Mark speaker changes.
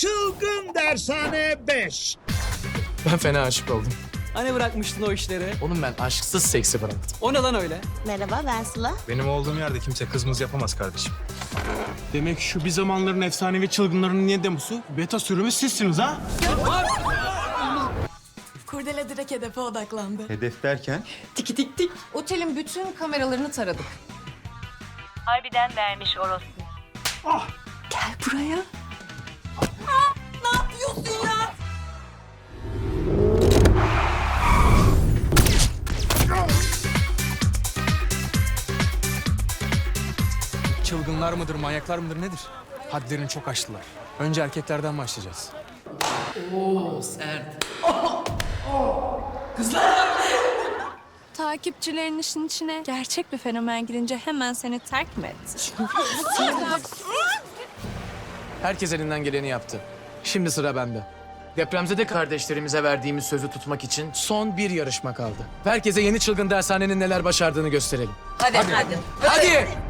Speaker 1: Çılgın Dershane 5.
Speaker 2: Ben fena aşık oldum.
Speaker 3: Hani bırakmıştın o işleri?
Speaker 2: Oğlum ben aşksız seksi bıraktım.
Speaker 3: O ne lan öyle?
Speaker 4: Merhaba ben Sıla.
Speaker 5: Benim olduğum yerde kimse kızmız yapamaz kardeşim.
Speaker 6: Demek şu bir zamanların efsanevi çılgınlarının niye demosu? Beta sürümü sizsiniz ha?
Speaker 7: Kurdele direkt hedefe odaklandı.
Speaker 5: Hedef derken?
Speaker 3: Tiki tik tik.
Speaker 7: Otelin bütün kameralarını taradık.
Speaker 8: Harbiden vermiş orospu.
Speaker 7: Gel buraya.
Speaker 2: Çılgınlar mıdır, manyaklar mıdır nedir? Hadlerini çok aştılar. Önce erkeklerden başlayacağız.
Speaker 7: Takipçilerin işin içine gerçek bir fenomen girince hemen seni terk mi etti?
Speaker 2: Herkes elinden geleni yaptı. Şimdi sıra bende. Depremzede kardeşlerimize verdiğimiz sözü tutmak için son bir yarışma kaldı. Herkese yeni çılgın dershanenin neler başardığını gösterelim.
Speaker 8: Hadi hadi.
Speaker 2: Hadi!